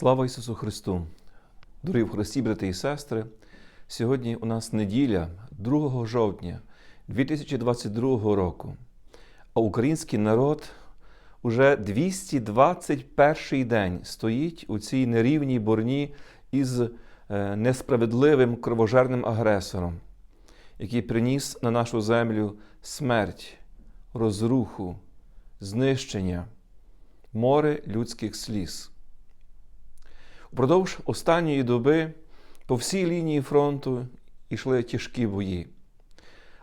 Слава Ісусу Христу! Дорогі в Христі, брати і сестри! Сьогодні у нас неділя 2 жовтня 2022 року, а український народ уже 221 день стоїть у цій нерівній борні із е, несправедливим кровожерним агресором, який приніс на нашу землю смерть, розруху, знищення, море людських сліз. Упродовж останньої доби по всій лінії фронту йшли тяжкі бої.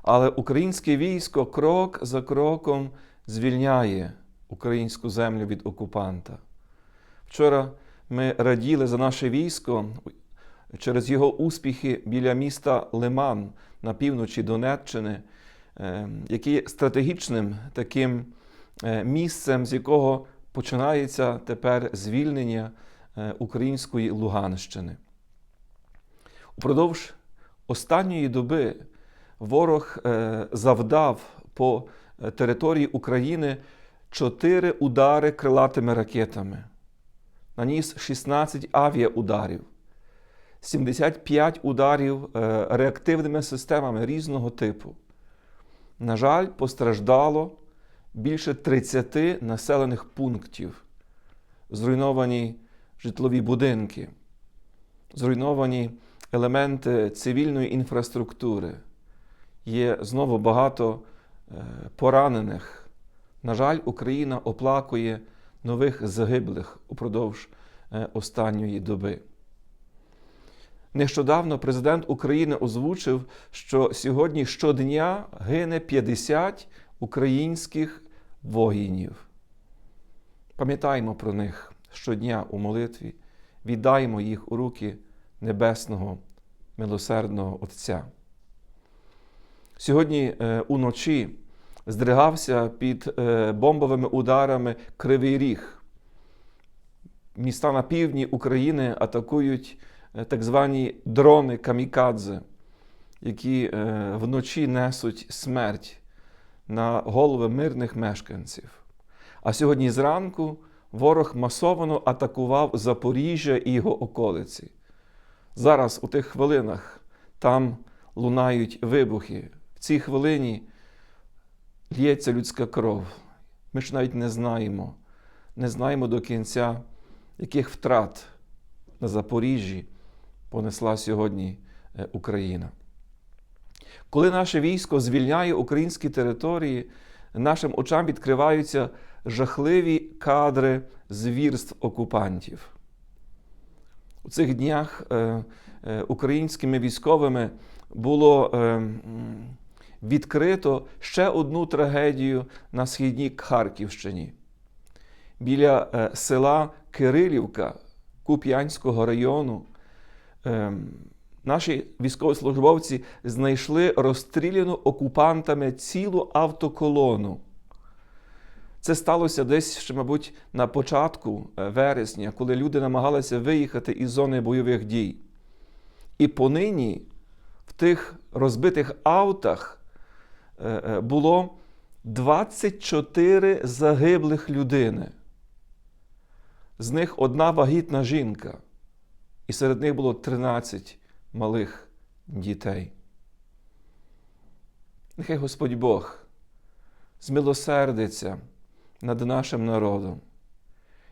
Але українське військо крок за кроком звільняє українську землю від окупанта. Вчора ми раділи за наше військо через його успіхи біля міста Лиман на півночі Донеччини, е, який є стратегічним таким е, місцем, з якого починається тепер звільнення української Луганщини. Упродовж останньої доби ворог е, завдав по е, території України чотири удари крилатими ракетами, наніс 16 авіаударів, 75 ударів е, реактивними системами різного типу. На жаль, постраждало більше 30 населених пунктів, зруйновані житлові будинки, зруйновані елементи цивільної інфраструктури. Є знову багато е, поранених. На жаль, Україна оплакує нових загиблих упродовж е, останньої доби. Нещодавно президент України озвучив, що сьогодні щодня гине 50 українських воїнів. Пам'ятаємо про них щодня у молитві, віддаємо їх у руки Небесного милосердного Отця. Сьогодні е, уночі здригався під е, бомбовими ударами Кривий Ріг. Міста на півдні України атакують е, так звані дрони камікадзе, які вночі несуть смерть на голови мирних мешканців. А сьогодні зранку ворог масовано атакував Запоріжжя і його околиці. Зараз, у тих хвилинах, там лунають вибухи. В цій хвилині лється людська кров. Ми ж навіть не знаємо, не знаємо до кінця, яких втрат на Запоріжжі понесла сьогодні е, Україна. Коли наше військо звільняє українські території, нашим очам відкриваються жахливі кадри звірств окупантів. У цих днях е, е, українськими військовими було е, відкрито ще одну трагедію на східній Харківщині. Біля села Кирилівка Куп'янського району наші військовослужбовці знайшли розстріляну окупантами цілу автоколону. Це сталося десь ще, мабуть, на початку е, вересня, коли люди намагалися виїхати із зони бойових дій. І понині в тих розбитих автах е, е, було 24 загиблих людини. З них одна вагітна жінка, і серед них було 13 малих дітей. Нехай Господь Бог змилосердиться над нашим народом.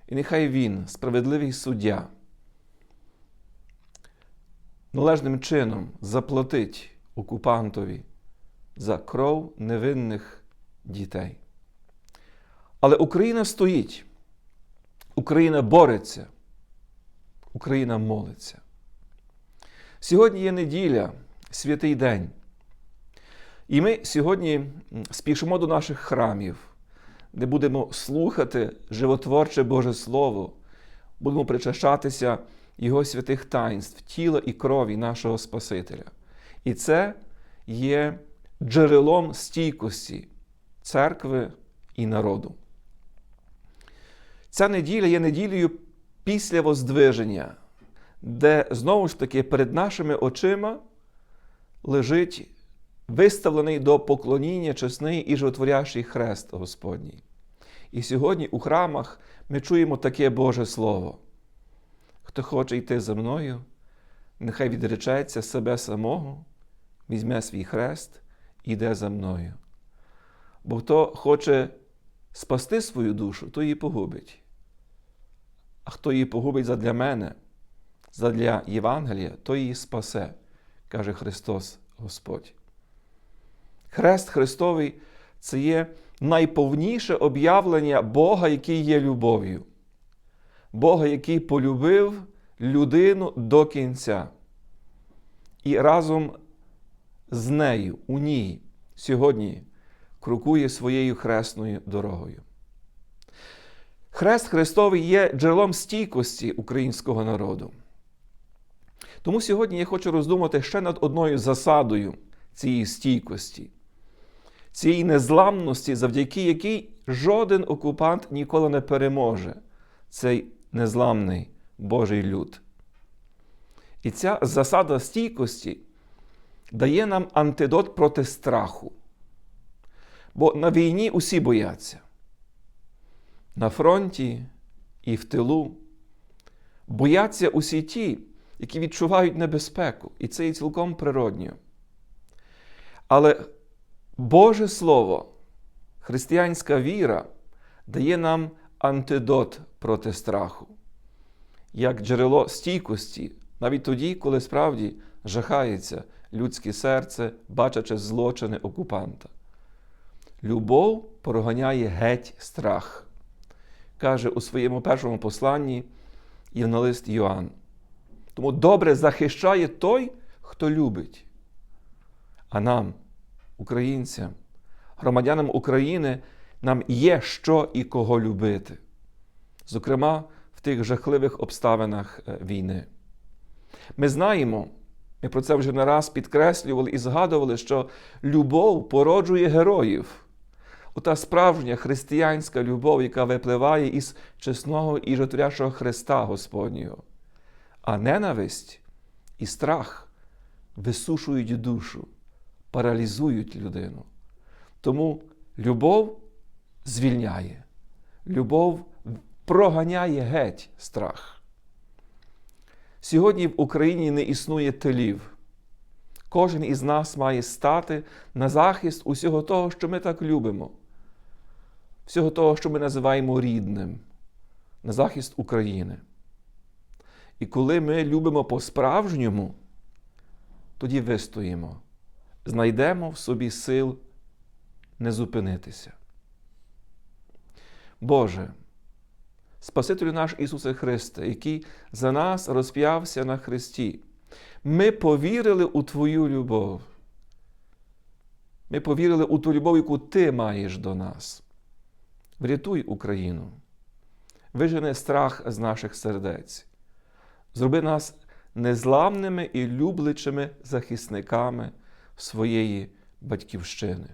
І нехай Він, справедливий суддя, належним чином заплатить окупантові за кров невинних дітей. Але Україна стоїть, Україна бореться, Україна молиться. Сьогодні є неділя, святий день. І ми сьогодні спішимо до наших храмів, де будемо слухати животворче Боже Слово, будемо причащатися Його святих таїнств, тіла і крові нашого Спасителя. І це є джерелом стійкості церкви і народу. Ця неділя є неділею після Воздвиження, де знову ж таки перед нашими очима лежить виставлений до поклоніння чесний і животворящий хрест Господній. І сьогодні у храмах ми чуємо таке Боже Слово. Хто хоче йти за мною, нехай відречеться себе самого, візьме свій хрест і йде за мною. Бо хто хоче спасти свою душу, то її погубить. А хто її погубить задля мене, задля Євангелія, то її спасе, каже Христос Господь. Хрест Христовий це є найповніше об'явлення Бога, який є любов'ю. Бога, який полюбив людину до кінця. І разом з нею, у ній, сьогодні крокує своєю хресною дорогою. Хрест Христовий є джерелом стійкості українського народу. Тому сьогодні я хочу роздумати ще над одною засадою цієї стійкості, цієї незламності, завдяки якій жоден окупант ніколи не переможе цей незламний Божий люд. І ця засада стійкості дає нам антидот проти страху. Бо на війні усі бояться. На фронті і в тилу бояться усі ті, які відчувають небезпеку, і це є цілком природньо. Але Боже Слово, християнська віра дає нам антидот проти страху, як джерело стійкості, навіть тоді, коли справді жахається людське серце, бачачи злочини окупанта. Любов проганяє геть страх, каже у своєму першому посланні євангелист Йоанн. Тому добре захищає той, хто любить. А нам, українцям, громадянам України, нам є що і кого любити. Зокрема, в тих жахливих обставинах е, війни. Ми знаємо, ми про це вже не раз підкреслювали і згадували, що любов породжує героїв. Ота справжня християнська любов, яка випливає із чесного і життєвого Христа Господнього. А ненависть і страх висушують душу, паралізують людину. Тому любов звільняє, любов проганяє геть страх. Сьогодні в Україні не існує тилів. Кожен із нас має стати на захист усього того, що ми так любимо, всього того, що ми називаємо рідним, на захист України. І коли ми любимо по-справжньому, тоді вистоїмо, знайдемо в собі сил не зупинитися. Боже, Спасителю наш Ісусе Христе, який за нас розп'явся на Христі, ми повірили у Твою любов. Ми повірили у ту любов, яку Ти маєш до нас. Врятуй Україну, вижени страх з наших сердець. Зроби нас незламними і люблячими захисниками своєї батьківщини.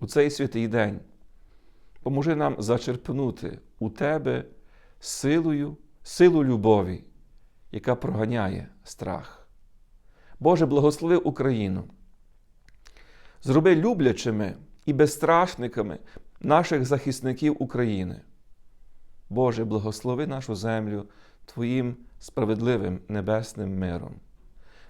У цей святий день поможи нам зачерпнути у Тебе силою, силу любові, яка проганяє страх. Боже, благослови Україну. Зроби люблячими і безстрашниками наших захисників України. Боже, благослови нашу землю Твоїм справедливим небесним миром.